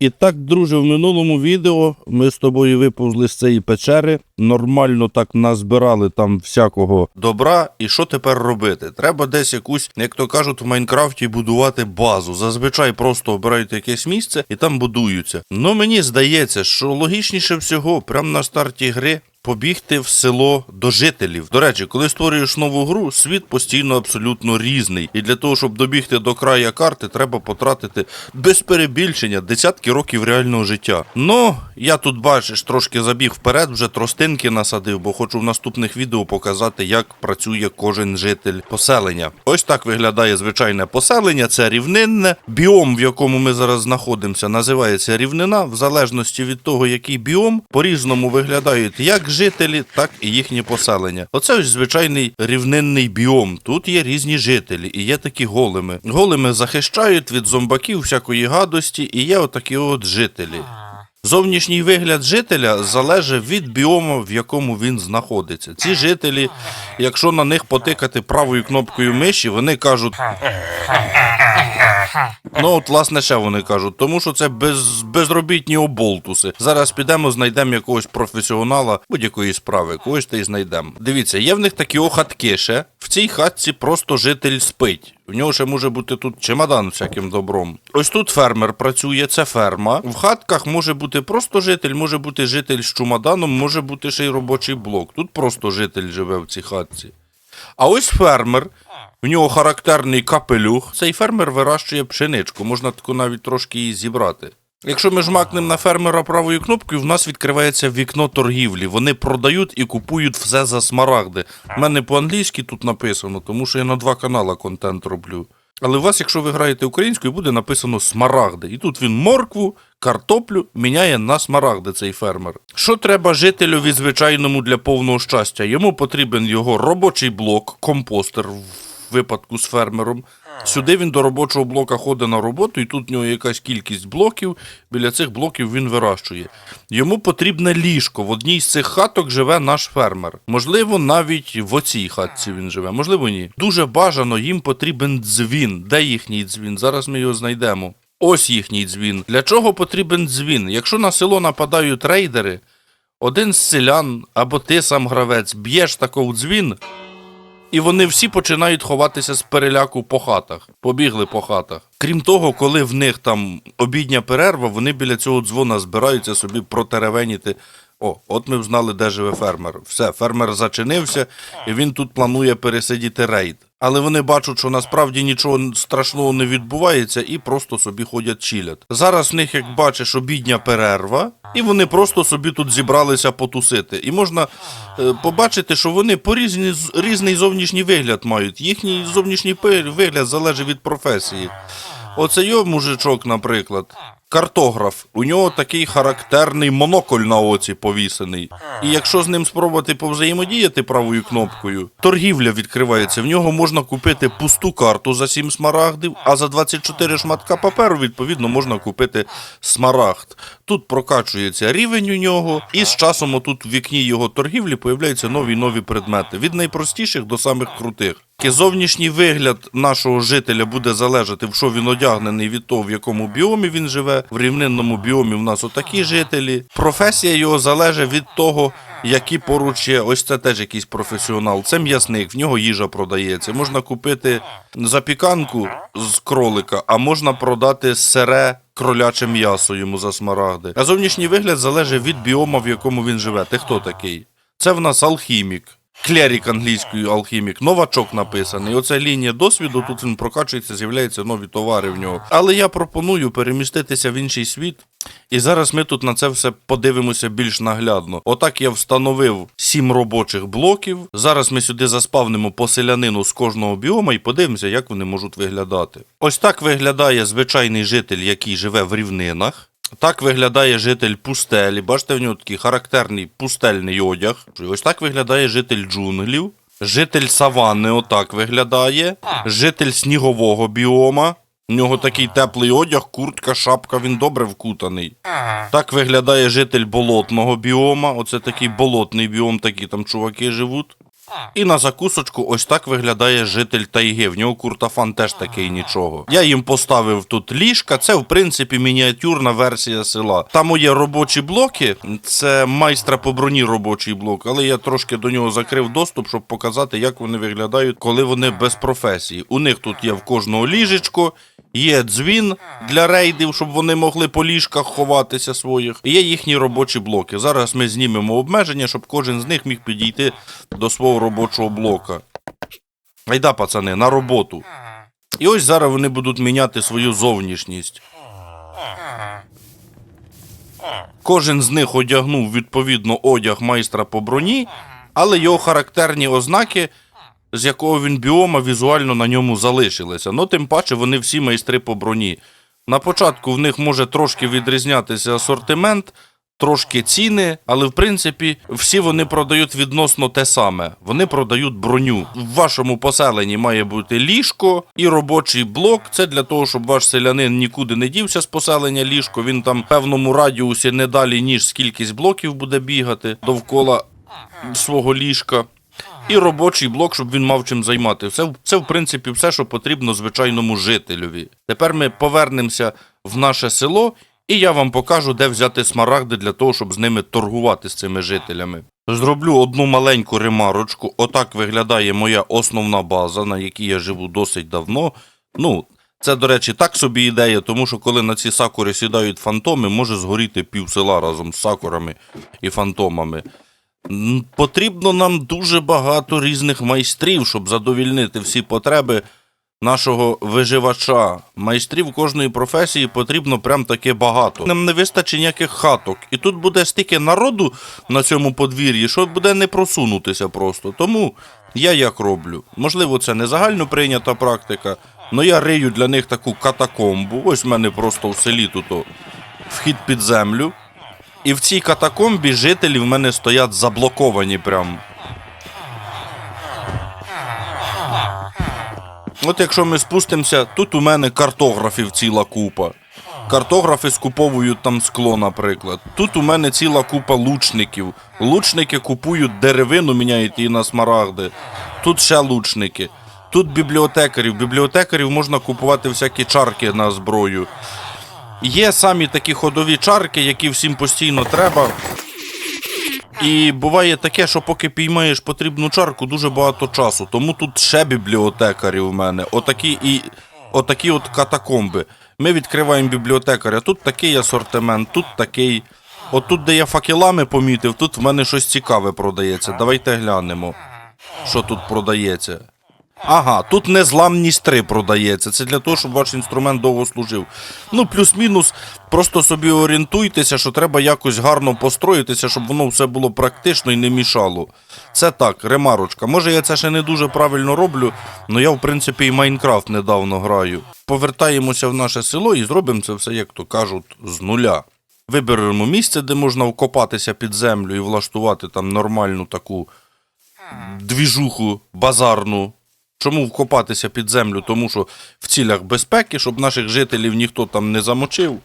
І так, друже, в минулому відео ми з тобою виповзли з цієї печери, нормально так назбирали там всякого добра. І що тепер робити? Треба десь якусь, як то кажуть, в Майнкрафті будувати базу. Зазвичай просто обирають якесь місце і там будуються. Ну мені здається, що логічніше всього, прямо на старті гри. Побігти в село до жителів. До речі, коли створюєш нову гру, світ постійно абсолютно різний. І для того, щоб добігти до края карти, треба потратити без перебільшення десятки років реального життя. Ну, я тут бачиш, трошки забіг вперед, вже тростинки насадив, бо хочу в наступних відео показати, як працює кожен житель поселення. Ось так виглядає звичайне поселення. Це рівнинне. Біом, в якому ми зараз знаходимося, називається рівнина. В залежності від того, який біом, по-різному виглядають як жителі, так і їхні поселення. Оце ось звичайний рівнинний біом. Тут є різні жителі, і є такі голими. Голими захищають від зомбаків всякої гадості, і є отакі от жителі. Зовнішній вигляд жителя залежить від біому, в якому він знаходиться. Ці жителі, якщо на них потикати правою кнопкою миші, вони кажуть. Ну, от, власне, ще вони кажуть, тому що це без, безробітні оболтуси. Зараз підемо, знайдемо якогось професіонала будь-якої справи, когось та й знайдемо. Дивіться, є в них такі о хатки ще. В цій хатці просто житель спить. В нього ще може бути тут чемодан всяким добром. Ось тут фермер працює, це ферма. В хатках може бути просто житель, може бути житель з чемоданом, може бути ще й робочий блок. Тут просто житель живе в цій хатці. А ось фермер. В нього характерний капелюх. Цей фермер вирощує пшеничку, можна таку навіть трошки її зібрати. Якщо ми жмакнемо на фермера правою кнопкою, в нас відкривається вікно торгівлі. Вони продають і купують все за смарагди. У мене по-англійськи тут написано, тому що я на два канала контент роблю. Але у вас, якщо ви граєте українською, буде написано смарагди. І тут він моркву, картоплю міняє на смарагди цей фермер. Що треба жителю звичайному для повного щастя? Йому потрібен його робочий блок, компостер в випадку з фермером. Сюди він до робочого блока ходить на роботу, і тут в нього якась кількість блоків. Біля цих блоків він вирощує. Йому потрібне ліжко. В одній з цих хаток живе наш фермер. Можливо, навіть в оцій хатці він живе, можливо, ні. Дуже бажано їм потрібен дзвін. Де їхній дзвін? Зараз ми його знайдемо. Ось їхній дзвін. Для чого потрібен дзвін? Якщо на село нападають рейдери, один з селян або ти сам гравець б'єш такий дзвін, і вони всі починають ховатися з переляку по хатах. Побігли по хатах. Крім того, коли в них там обідня перерва, вони біля цього дзвона збираються собі протеревеніти. О, от ми взнали, де живе фермер. Все, фермер зачинився, і він тут планує пересидіти рейд. Але вони бачать, що насправді нічого страшного не відбувається, і просто собі ходять чилять. Зараз в них, як бачиш, обідня перерва, і вони просто собі тут зібралися потусити. І можна е, побачити, що вони по різні, різний зовнішній вигляд мають. Їхній зовнішній вигляд залежить від професії. Оце його мужичок, наприклад, картограф. У нього такий характерний монокль на оці повісений. І якщо з ним спробувати повзаємодіяти правою кнопкою, торгівля відкривається. В нього можна купити пусту карту за 7 смарагдів, а за 24 шматка паперу, відповідно, можна купити смарагд. Тут прокачується рівень у нього, і з часом отут в вікні його торгівлі появляються нові нові предмети. Від найпростіших до самих крутих. Зовнішній вигляд нашого жителя буде залежати, в що він одягнений від того, в якому біомі він живе. В рівнинному біомі в нас отакі жителі. Професія його залежить від того, які поруч є. Ось це теж якийсь професіонал. Це м'ясник, в нього їжа продається. Можна купити запіканку з кролика, а можна продати сире кроляче м'ясо йому за смарагди. А зовнішній вигляд залежить від біома, в якому він живе. Ти хто такий? Це в нас алхімік. Клерік англійською алхімік, новачок написаний. Оця лінія досвіду, тут він прокачується, з'являються нові товари в нього. Але я пропоную переміститися в інший світ. І зараз ми тут на це все подивимося більш наглядно. Отак я встановив сім робочих блоків. Зараз ми сюди заспавнимо поселянину з кожного біома і подивимося, як вони можуть виглядати. Ось так виглядає звичайний житель, який живе в рівнинах. Так виглядає житель пустелі. Бачите, в нього такий характерний пустельний одяг. Ось так виглядає житель джунглів. Житель саванни отак виглядає. Житель снігового біома. У нього такий теплий одяг, куртка, шапка, він добре вкутаний. Так виглядає житель болотного біома. Оце такий болотний біом, такі там чуваки живуть. І на закусочку ось так виглядає житель тайги. В нього куртафан теж такий нічого. Я їм поставив тут ліжка. Це в принципі мініатюрна версія села. Там є робочі блоки. Це майстра по броні робочий блок, але я трошки до нього закрив доступ, щоб показати, як вони виглядають, коли вони без професії. У них тут є в кожного ліжечко. Є дзвін для рейдів, щоб вони могли по ліжках ховатися своїх. Є їхні робочі блоки. Зараз ми знімемо обмеження, щоб кожен з них міг підійти до свого робочого блока. Айда, пацани, на роботу. І ось зараз вони будуть міняти свою зовнішність. Кожен з них одягнув відповідно одяг майстра по броні, але його характерні ознаки, з якого він біома візуально на ньому залишилися. Ну, тим паче, вони всі майстри по броні. На початку в них може трошки відрізнятися асортимент, трошки ціни, але в принципі всі вони продають відносно те саме. Вони продають броню. В вашому поселенні має бути ліжко і робочий блок. Це для того, щоб ваш селянин нікуди не дівся з поселення ліжко. Він там в певному радіусі не далі, ніж кількість блоків буде бігати довкола свого ліжка. І робочий блок, щоб він мав чим займати. Це, це в принципі, все, що потрібно звичайному жителеві. Тепер ми повернемося в наше село, і я вам покажу, де взяти смарагди для того, щоб з ними торгувати з цими жителями. Зроблю одну маленьку ремарочку. Отак виглядає моя основна база, на якій я живу досить давно. Ну, це, до речі, так собі ідея, тому що коли на ці сакури сідають фантоми, може згоріти пів села разом з сакурами і фантомами. Потрібно нам дуже багато різних майстрів, щоб задовільнити всі потреби нашого виживача. Майстрів кожної професії потрібно прям таке багато. Нам не вистачить ніяких хаток. І тут буде стільки народу на цьому подвір'ї, що буде не просунутися просто. Тому я як роблю. Можливо, це не загально прийнята практика, але я рию для них таку катакомбу. Ось в мене просто в селі тут вхід під землю. І в цій катакомбі жителі в мене стоять заблоковані прям. От якщо ми спустимося, тут у мене картографів ціла купа. Картографи скуповують там скло, наприклад. Тут у мене ціла купа лучників. Лучники купують деревину, міняють її на смарагди. Тут ще лучники. Тут бібліотекарів. Бібліотекарів можна купувати всякі чарки на зброю. Є самі такі ходові чарки, які всім постійно треба. І буває таке, що поки піймаєш потрібну чарку, дуже багато часу. Тому тут ще бібліотекарі в мене. Отакі і отакі от катакомби. Ми відкриваємо бібліотекаря. Тут такий асортимент, тут такий. От тут, де я факелами помітив, тут в мене щось цікаве продається. Давайте глянемо, що тут продається. Ага, тут незламність 3 продається. Це для того, щоб ваш інструмент довго служив. Ну, плюс-мінус, просто собі орієнтуйтеся, що треба якось гарно построїтися, щоб воно все було практично і не мішало. Це так, ремарочка. Може, я це ще не дуже правильно роблю, але я, в принципі, і Майнкрафт недавно граю. Повертаємося в наше село і зробимо це все, як то кажуть, з нуля. Виберемо місце, де можна вкопатися під землю і влаштувати там нормальну таку двіжуху базарну. Чому вкопатися під землю? Тому що в цілях безпеки, щоб наших жителів ніхто там не замочив.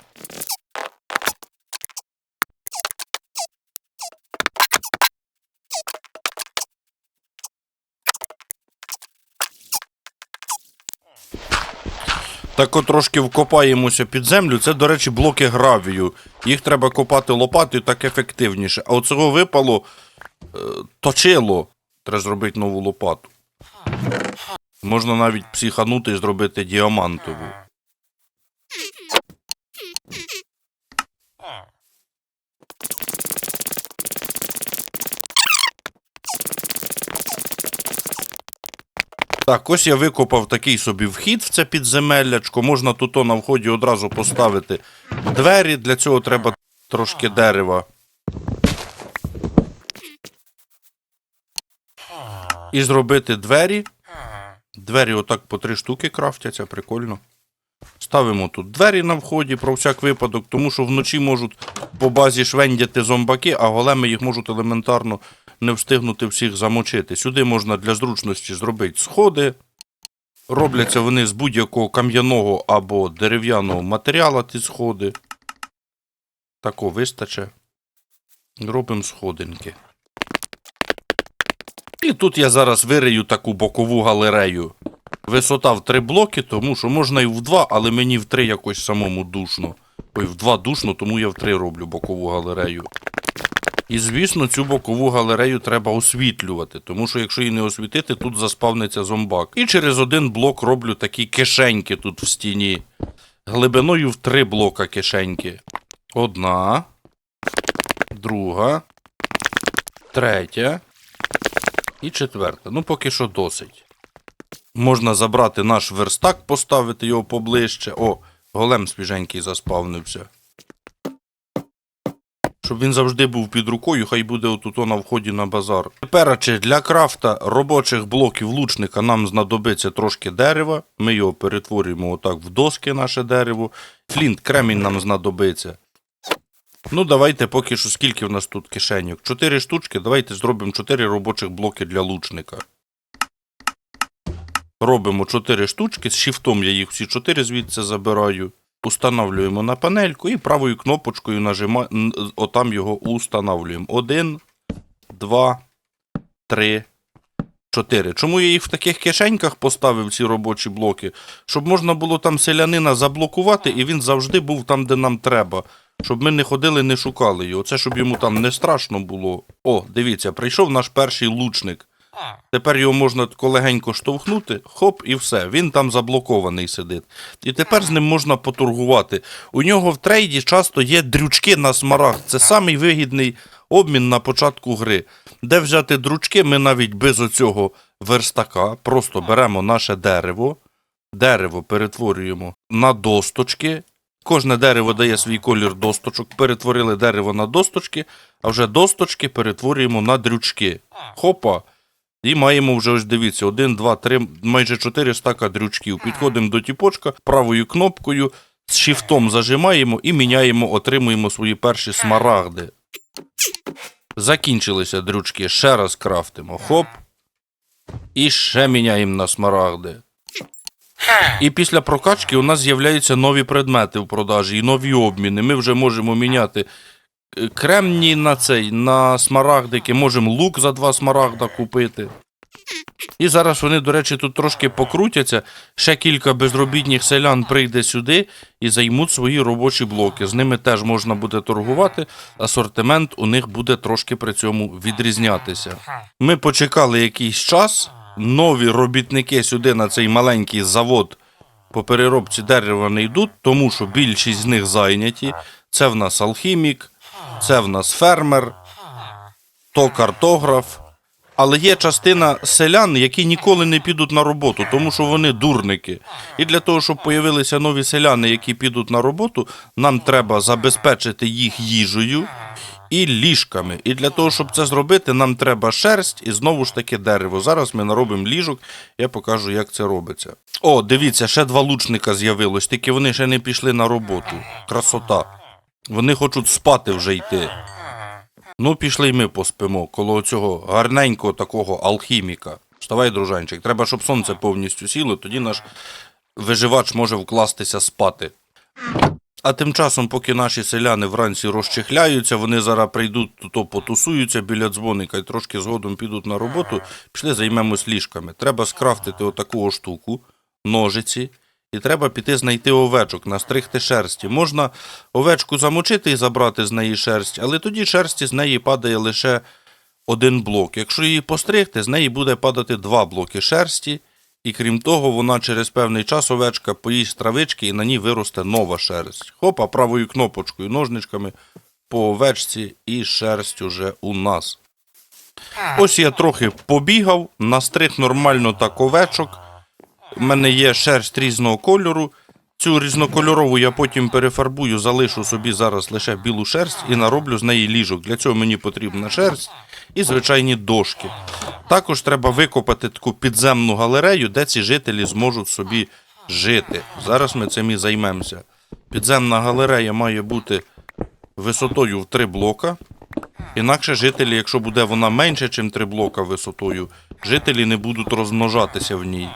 Так от трошки вкопаємося під землю. Це, до речі, блоки гравію. Їх треба копати лопатою так ефективніше. А от цього випало е, точило. Треба зробити нову лопату. Можна навіть психанути і зробити діамантову. Так, ось я викопав такий собі вхід в це підземеллячко. Можна тут на вході одразу поставити двері. Для цього треба трошки дерева. І зробити двері. Двері отак по три штуки крафтяться, прикольно. Ставимо тут двері на вході про всяк випадок, тому що вночі можуть по базі швендяти зомбаки, а големи їх можуть елементарно не встигнути всіх замочити. Сюди можна для зручності зробити сходи. Робляться вони з будь-якого кам'яного або дерев'яного матеріалу ті сходи. Тако вистаче. Робимо сходинки. І тут я зараз вирию таку бокову галерею. Висота в три блоки, тому що можна і в два, але мені в три якось самому душно. Ой, в два душно, тому я в три роблю бокову галерею. І звісно, цю бокову галерею треба освітлювати, тому що якщо її не освітити, тут заспавниться зомбак. І через один блок роблю такі кишеньки тут в стіні. Глибиною в три блока кишеньки. Одна, друга, третя і четверта. Ну, поки що досить. Можна забрати наш верстак, поставити його поближче. О, голем свіженький заспавнився. Щоб він завжди був під рукою, хай буде отут на вході на базар. Тепер для крафта робочих блоків лучника нам знадобиться трошки дерева. Ми його перетворюємо отак в доски, наше дерево. Флінт, кремінь нам знадобиться. Ну, давайте поки що скільки в нас тут кишеньок. Чотири штучки, давайте зробимо чотири робочих блоки для лучника. Робимо 4 штучки, з шифтом я їх всі 4 звідси забираю. Устанавлюємо на панельку і правою кнопочкою нажимаємо, отам його устанавлюємо. 1, 2, 3, 4. Чому я їх в таких кишеньках поставив, ці робочі блоки? Щоб можна було там селянина заблокувати, і він завжди був там, де нам треба. Щоб ми не ходили, не шукали його. Це щоб йому там не страшно було. О, дивіться, прийшов наш перший лучник. Тепер його можна тако легенько штовхнути, хоп, і все. Він там заблокований сидить. І тепер з ним можна поторгувати. У нього в трейді часто є дрючки на смарагд. Це самий вигідний обмін на початку гри. Де взяти дручки, ми навіть без оцього верстака просто беремо наше дерево, дерево перетворюємо на досточки. Кожне дерево дає свій колір досточок. Перетворили дерево на досточки, а вже досточки перетворюємо на дрючки. Хопа. І маємо вже ось дивіться, 1, 2, 3, майже 4 стака дрючків. Підходимо до тіпочка, правою кнопкою, з шифтом зажимаємо і міняємо, отримуємо свої перші смарагди. Закінчилися дрючки, ще раз крафтимо. Хоп. І ще міняємо на смарагди. І після прокачки у нас з'являються нові предмети в продажі і нові обміни. Ми вже можемо міняти е, кремні на цей, на смарагдики, можемо лук за два смарагда купити. І зараз вони, до речі, тут трошки покрутяться. Ще кілька безробітних селян прийде сюди і займуть свої робочі блоки. З ними теж можна буде торгувати. Асортимент у них буде трошки при цьому відрізнятися. Ми почекали якийсь час. Нові робітники сюди на цей маленький завод по переробці дерева не йдуть, тому що більшість з них зайняті. Це в нас алхімік, це в нас фермер, то картограф. Але є частина селян, які ніколи не підуть на роботу, тому що вони дурники. І для того, щоб появилися нові селяни, які підуть на роботу, нам треба забезпечити їх їжею і ліжками. І для того, щоб це зробити, нам треба шерсть і знову ж таки дерево. Зараз ми наробимо ліжок, я покажу, як це робиться. О, дивіться, ще два лучника з'явилось, тільки вони ще не пішли на роботу. Красота. Вони хочуть спати вже йти. Ну, пішли й ми поспимо коло цього гарненького такого алхіміка. Вставай, дружанчик. Треба, щоб сонце повністю сіло, тоді наш виживач може вкластися спати. А тим часом, поки наші селяни вранці розчихляються, вони зараз прийдуть, то потусуються біля дзвоника і трошки згодом підуть на роботу, пішли займемось ліжками. Треба скрафтити отаку штуку, ножиці, і треба піти знайти овечок, настригти шерсті. Можна овечку замочити і забрати з неї шерсть, але тоді шерсті з неї падає лише один блок. Якщо її постригти, з неї буде падати два блоки шерсті, і крім того, вона через певний час овечка поїсть травички і на ній виросте нова шерсть. Хопа, правою кнопочкою, ножничками по овечці, і шерсть уже у нас. Ось я трохи побігав, настриг нормально так овечок. У мене є шерсть різного кольору. Цю різнокольорову я потім перефарбую, залишу собі зараз лише білу шерсть і нароблю з неї ліжок. Для цього мені потрібна шерсть і звичайні дошки. Також треба викопати таку підземну галерею, де ці жителі зможуть собі жити. Зараз ми цим і займемося. Підземна галерея має бути висотою в 3 блока. Інакше жителі, якщо буде вона менше, ніж 3 блока висотою, жителі не будуть розмножатися в ній.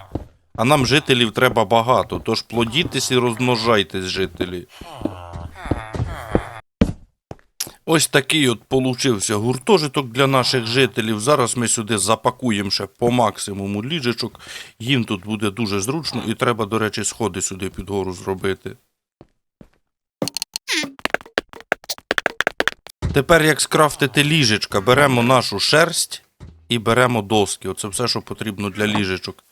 А нам жителів треба багато, тож плодітесь і розмножайтесь, жителі. Ось такий от получився гуртожиток для наших жителів. Зараз ми сюди запакуємо ще по максимуму ліжечок. Їм тут буде дуже зручно і треба, до речі, сходи сюди під гору зробити. Тепер як скрафтити ліжечка, беремо нашу шерсть і беремо доски. Оце все, що потрібно для ліжечок.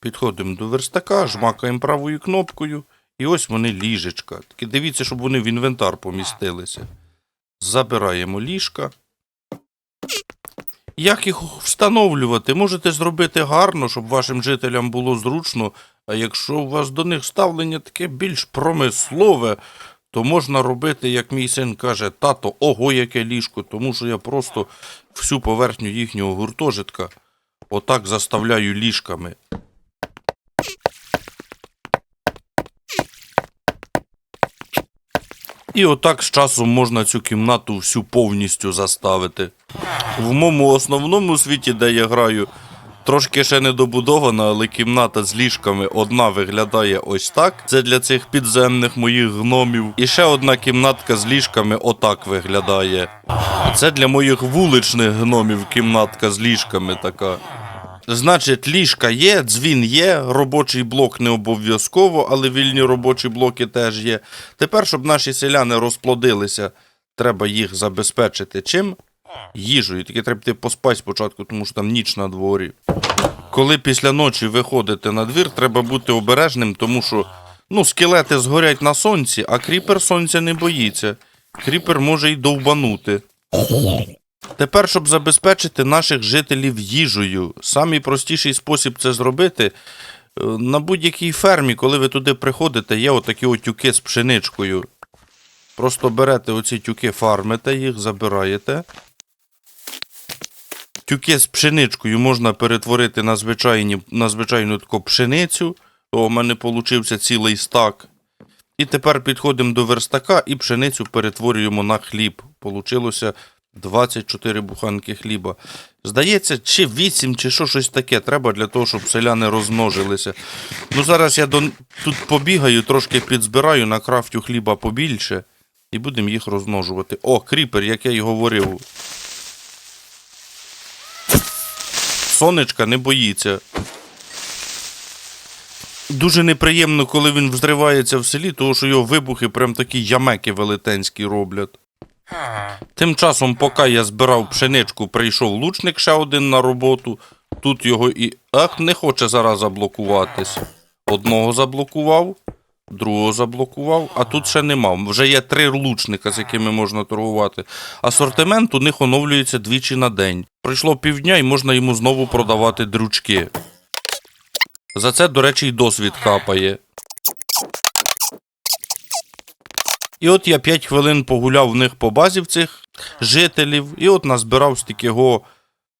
Підходимо до верстака, жмакаємо правою кнопкою, і ось вони ліжечка. Тільки дивіться, щоб вони в інвентар помістилися. Забираємо ліжка. Як їх встановлювати? Можете зробити гарно, щоб вашим жителям було зручно. А якщо у вас до них ставлення таке більш промислове, то можна робити, як мій син каже, тато, ого, яке ліжко, тому що я просто всю поверхню їхнього гуртожитка отак заставляю ліжками. І отак з часом можна цю кімнату всю повністю заставити. В моєму основному світі, де я граю, трошки ще не добудована, але кімната з ліжками одна виглядає ось так. Це для цих підземних моїх гномів. І ще одна кімнатка з ліжками отак виглядає. Це для моїх вуличних гномів кімнатка з ліжками така. Значить, ліжка є, дзвін є, робочий блок не обов'язково, але вільні робочі блоки теж є. Тепер, щоб наші селяни розплодилися, треба їх забезпечити чим? Їжею. Тільки треба йти поспати спочатку, тому що там ніч на дворі. Коли після ночі виходите на двір, треба бути обережним, тому що ну, скелети згорять на сонці, а кріпер сонця не боїться. Кріпер може й довбанути. Тепер, щоб забезпечити наших жителів їжею, самий простіший спосіб це зробити. е, На будь-якій фермі, коли ви туди приходите, є отакі от тюки з пшеничкою. Просто берете оці тюки, фармите їх, забираєте. Тюки з пшеничкою можна перетворити на, звичайні, на звичайну таку пшеницю. О, у мене получився цілий стак. І тепер підходимо до верстака і пшеницю перетворюємо на хліб. Получилося 24 буханки хліба. Здається, чи 8, чи що щось таке треба для того, щоб селяни розмножилися. Ну, зараз я до... тут побігаю, трошки підзбираю, накрафтю хліба побільше і будемо їх розмножувати. О, кріпер, як я й говорив. Сонечка не боїться. Дуже неприємно, коли він взривається в селі, тому що його вибухи прям такі ямеки велетенські роблять. Тим часом, поки я збирав пшеничку, прийшов лучник ще один на роботу. Тут його і. Ах, не хоче зараз заблокуватись. Одного заблокував, другого заблокував, а тут ще нема. Вже є три лучника, з якими можна торгувати. Асортимент у них оновлюється двічі на день. Пройшло півдня і можна йому знову продавати дрючки. За це, до речі, й досвід капає. І от я 5 хвилин погуляв в них по базі в цих жителів, і от назбирав стільки,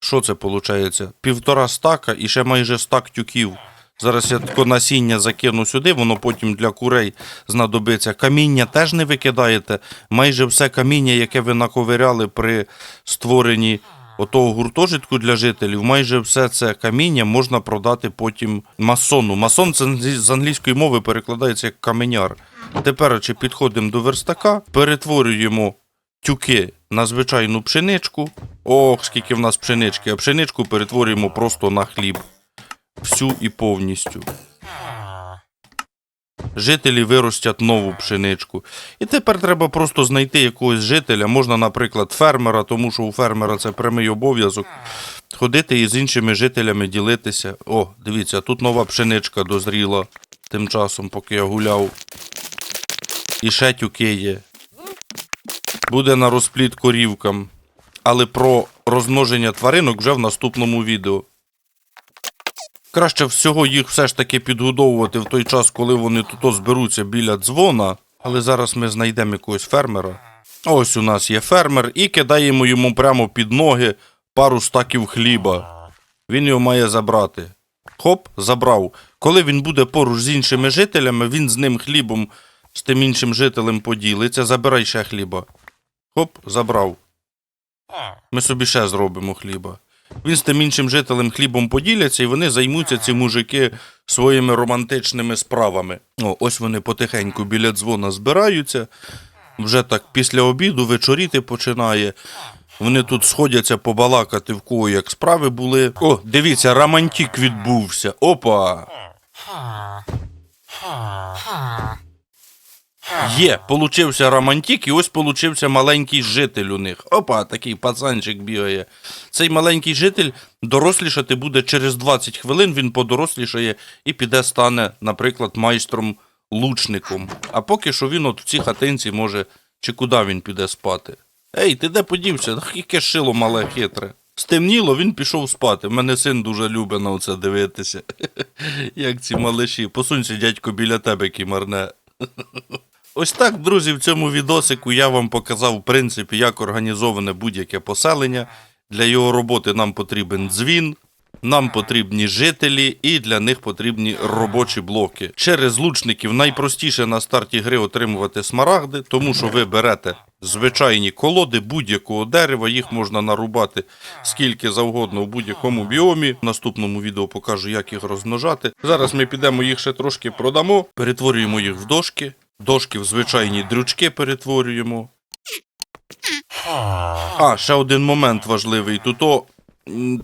що це виходить? Півтора стака і ще майже стак тюків. Зараз я тако насіння закину сюди, воно потім для курей знадобиться. Каміння теж не викидаєте. Майже все каміння, яке ви наковиряли при створенні отого гуртожитку для жителів, майже все це каміння можна продати потім масону. Масон це з англійської мови перекладається як каменяр. Тепер чи підходимо до верстака, перетворюємо тюки на звичайну пшеничку. Ох, скільки в нас пшенички, а пшеничку перетворюємо просто на хліб. Всю і повністю. Жителі виростять нову пшеничку. І тепер треба просто знайти якогось жителя, можна, наприклад, фермера, тому що у фермера це прямий обов'язок. Ходити і з іншими жителями ділитися. О, дивіться, тут нова пшеничка дозріла тим часом, поки я гуляв. І ще тюки є. Буде на розпліт корівкам. Але про розмноження тваринок вже в наступному відео. Краще всього їх все ж таки підгодовувати в той час, коли вони тут зберуться біля дзвона. Але зараз ми знайдемо якогось фермера. Ось у нас є фермер і кидаємо йому прямо під ноги пару стаків хліба. Він його має забрати. Хоп, забрав. Коли він буде поруч з іншими жителями, він з ним хлібом, з тим іншим жителем поділиться. Забирай ще хліба. Хоп, забрав. Ми собі ще зробимо хліба. Він з тим іншим жителем хлібом поділяться, і вони займуться ці мужики своїми романтичними справами. О, ось вони потихеньку біля дзвона збираються. вже так після обіду вечоріти починає. Вони тут сходяться побалакати в кого як справи були. О, дивіться, романтик відбувся. Опа. Є, получився романтик, і ось получився маленький житель у них. Опа, такий пацанчик бігає. Цей маленький житель дорослішати буде через 20 хвилин, він подорослішає і піде стане, наприклад, майстром лучником. А поки що він от в цій хатинці може, чи куди він піде спати. Ей, ти де подівся? Яке шило мале хитре. Стемніло, він пішов спати. В мене син дуже любить на це дивитися. Як ці малиші. Посунься, дядько, біля тебе кімарне. Ось так, друзі, в цьому відосику я вам показав, в принципі, як організоване будь-яке поселення. Для його роботи нам потрібен дзвін, нам потрібні жителі, і для них потрібні робочі блоки. Через лучників найпростіше на старті гри отримувати смарагди, тому що ви берете звичайні колоди будь-якого дерева, їх можна нарубати скільки завгодно в будь-якому біомі. В наступному відео покажу, як їх розмножати. Зараз ми підемо їх ще трошки продамо, перетворюємо їх в дошки. Дошки в звичайні дрючки перетворюємо. А, ще один момент важливий. Тут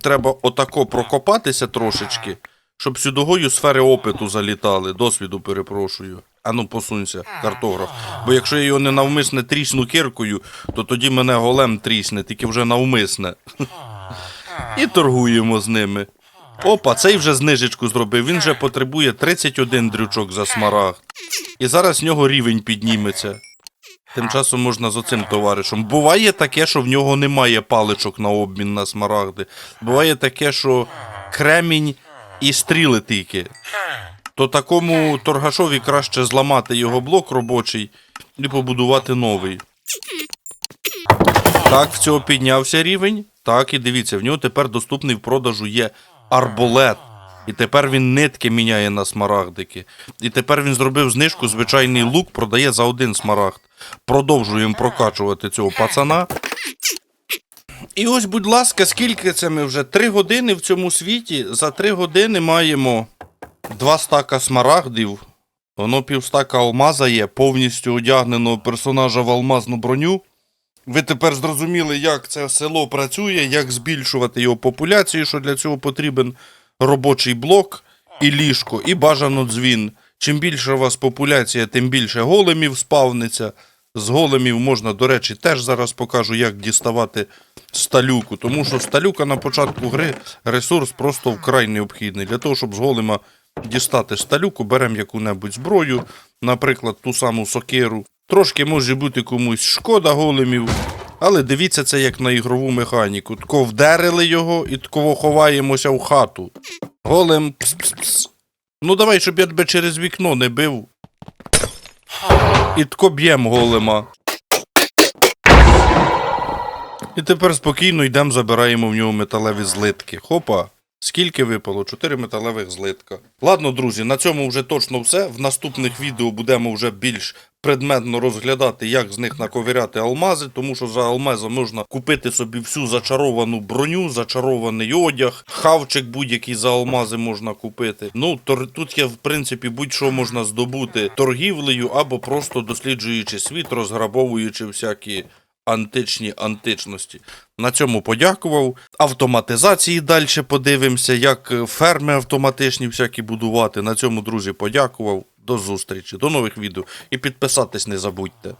треба отако прокопатися трошечки, щоб сюдогою сфери опиту залітали. Досвіду перепрошую. Ану, посунься, картограф. Бо якщо я його не навмисне трісну киркою, то тоді мене голем трісне, тільки вже навмисне. І торгуємо з ними. Опа, цей вже знижечку зробив. Він вже потребує 31 дрючок за смарагд. І зараз в нього рівень підніметься. Тим часом можна з оцим товаришем. Буває таке, що в нього немає паличок на обмін на смарагди. Буває таке, що кремінь і стріли тільки. То такому торгашові краще зламати його блок робочий і побудувати новий. Так, в цього піднявся рівень. Так, і дивіться, в нього тепер доступний в продажу є арболет. І тепер він нитки міняє на смарагдики. І тепер він зробив знижку, звичайний лук продає за один смарагд. Продовжуємо прокачувати цього пацана. І ось, будь ласка, скільки це ми вже? Три години в цьому світі. За три години маємо два стака смарагдів. Воно півстака алмаза є, повністю одягненого персонажа в алмазну броню. Ви тепер зрозуміли, як це село працює, як збільшувати його популяцію, що для цього потрібен робочий блок і ліжко, і бажано дзвін. Чим більше у вас популяція, тим більше големів спавниться. З големів можна, до речі, теж зараз покажу, як діставати сталюку. Тому що сталюка на початку гри ресурс просто вкрай необхідний. Для того, щоб з голема дістати сталюку, беремо яку-небудь зброю, наприклад, ту саму сокиру. Трошки може бути комусь шкода големів, але дивіться це як на ігрову механіку. Тако вдерили його і тако ховаємося в хату. Голем. Пс-пс-пс. Ну давай, щоб я тебе через вікно не бив. І тако б'єм голема. І тепер спокійно йдемо, забираємо в нього металеві злитки. Хопа. Скільки випало? Чотири металевих злитка. Ладно, друзі, на цьому вже точно все. В наступних відео будемо вже більш предметно розглядати, як з них наковиряти алмази, тому що за алмази можна купити собі всю зачаровану броню, зачарований одяг, хавчик будь-який за алмази можна купити. Ну, тут є, в принципі, будь-що можна здобути торгівлею або просто досліджуючи світ, розграбовуючи всякі античні античності. На цьому подякував. Автоматизації далі подивимося, як е, ферми автоматичні всякі будувати. На цьому, друзі, подякував. До зустрічі, до нових відео і підписатись не забудьте.